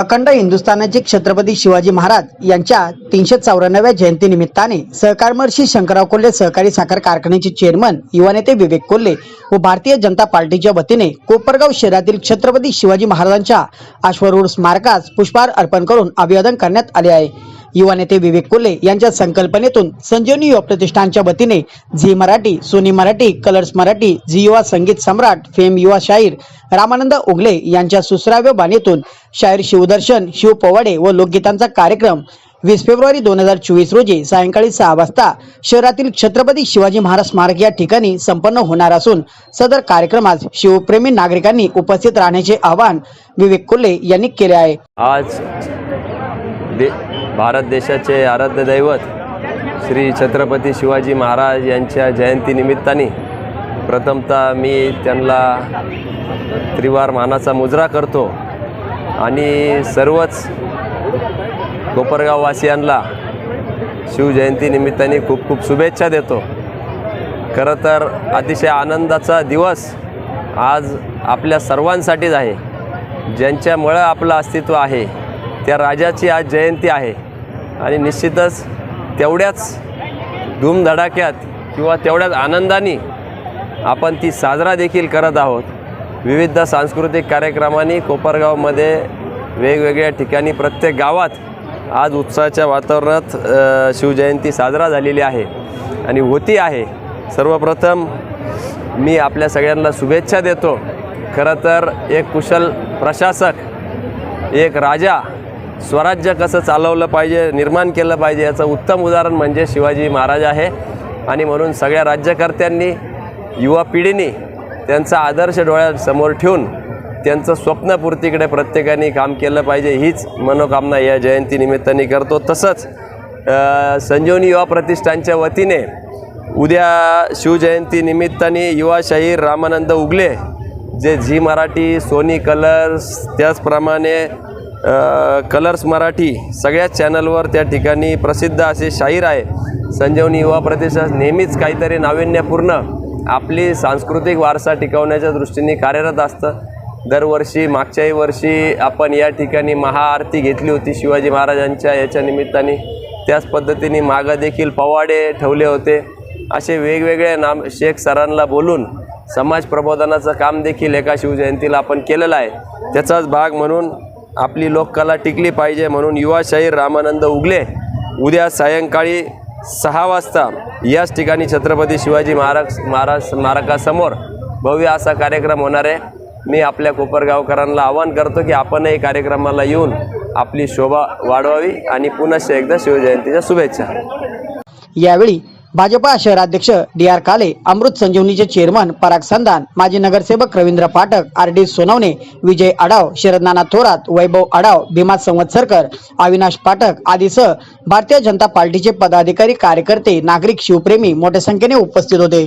अखंड हिंदुस्थानाचे छत्रपती शिवाजी महाराज यांच्या तीनशे चौऱ्याण्णव्या जयंती निमित्ताने सहकारमर्षी शंकरराव कोल्हे सहकारी साखर कारखान्याचे चेअरमन युवा नेते विवेक कोल्हे व भारतीय जनता पार्टीच्या वतीने कोपरगाव शहरातील छत्रपती शिवाजी महाराजांच्या अश्वरूढ स्मारकास पुष्पहार अर्पण करून अभिवादन करण्यात आले आहे. युवा नेते विवेक कोल्हे यांच्या संकल्पनेतून संजीवनी युवा प्रतिष्ठानच्या वतीने Zee Marathi Sony Marathi Colors Marathi Zee Yuva Sangeet Samrat fame युवा शाहीर रामानंद उगले यांच्या सुसराव्य बाणीतून शाहीर शिवदर्शन शिव पोवाडे व लोकगीतांचा कार्यक्रम वीस फेब्रुवारी दोन हजार चोवीस रोजी सायंकाळी सहा वाजता शहरातील छत्रपती शिवाजी महाराज स्मारक या ठिकाणी संपन्न होणार असून सदर कार्यक्रमास शिवप्रेमी नागरिकांनी उपस्थित राहण्याचे आवाहन विवेक कोल्हे यांनी केले आहे. आज भारत देशाचे आराध्य दैवत श्री छत्रपती शिवाजी महाराज यांच्या जयंतीनिमित्ताने प्रथमतः मी त्यांना त्रिवार मानाचा मुजरा करतो आणि सर्वच कोपरगाववासियांना शिवजयंतीनिमित्ताने खूप खूप शुभेच्छा देतो. खरं तर अतिशय आनंदाचा दिवस आज आपल्या सर्वांसाठीच आहे ज्यांच्यामुळं आपलं अस्तित्व आहे. त्या राजाची आज जयंती आहे. आणि निश्चितच तेवढ्याच धूमधडाक्यात किंवा तेवढ्याच आनंदाने आपण ती साजरा देखील करत आहोत. विविध सांस्कृतिक कार्यक्रमांनी कोपरगावमध्ये वेगवेगळ्या ठिकाणी प्रत्येक गावात आज उत्साहाच्या वातावरणात शिवजयंती साजरा झालेली आहे. आणि होती आहे. सर्वप्रथम मी आपल्या सगळ्यांना शुभेच्छा देतो. खरं तर एक कुशल प्रशासक एक राजा स्वराज्य कसं चालवलं पाहिजे निर्माण केलं पाहिजे याचं उत्तम उदाहरण म्हणजे शिवाजी महाराज आहे. आणि म्हणून सगळ्या राज्यकर्त्यांनी युवा पिढीने त्यांचा आदर्श डोळ्यासमोर ठेवून त्यांचं स्वप्नपूर्तीकडे प्रत्येकाने काम केलं पाहिजे हीच मनोकामना या जयंतीनिमित्ताने करतो. तसंच संजीवनी युवा प्रतिष्ठानच्या वतीने उद्या शिवजयंतीनिमित्ताने युवाशाहीर युवा रामानंद उगले जे झी मराठी सोनी कलर्स त्याचप्रमाणे कलर्स मराठी सगळ्याच चॅनलवर त्या ठिकाणी प्रसिद्ध असे शाहीर आहे. संजीवनी युवा प्रतिष्ठान नेहमीच काहीतरी नाविन्यपूर्ण आपली सांस्कृतिक वारसा टिकवण्याच्या दृष्टीने कार्यरत असतं. दरवर्षी मागच्याही वर्षी आपण या ठिकाणी महाआरती घेतली होती शिवाजी महाराजांच्या याच्या निमित्ताने. त्याच पद्धतीने मागं देखील पवाडे ठेवले होते. असे वेगवेगळ्या नाम शेख सरांना बोलून समाज प्रबोधनाचं काम देखील एका शिवजयंतीला आपण केलेलं आहे. त्याचाच भाग म्हणून आपली लोककला टिकली पाहिजे म्हणून युवाशाहीर रामानंद उगले. उद्या सायंकाळी सहा वाजता याच ठिकाणी छत्रपती शिवाजी महाराज महाराज स्मारकासमोर भव्य असा कार्यक्रम होणार आहे. मी आपल्या कोपरगावकरांना आवाहन करतो की आपणही कार्यक्रमाला येऊन आपली शोभा वाढवावी आणि पुन्हा एकदा शिवजयंतीच्या शुभेच्छा. यावेळी भाजपा शहराध्यक्ष डी आर काले अमृत संजीवनीचे चेअरमन पराग संदान माजी नगरसेवक रवींद्र पाठक आर डी सोनवणे विजय आडाव शरदनाना थोरात वैभव आडाव भीमा संवत्सरकर अविनाश पाठक आदीसह भारतीय जनता पार्टीचे पदाधिकारी कार्यकर्ते नागरिक शिवप्रेमी मोठ्या संख्येने उपस्थित होते.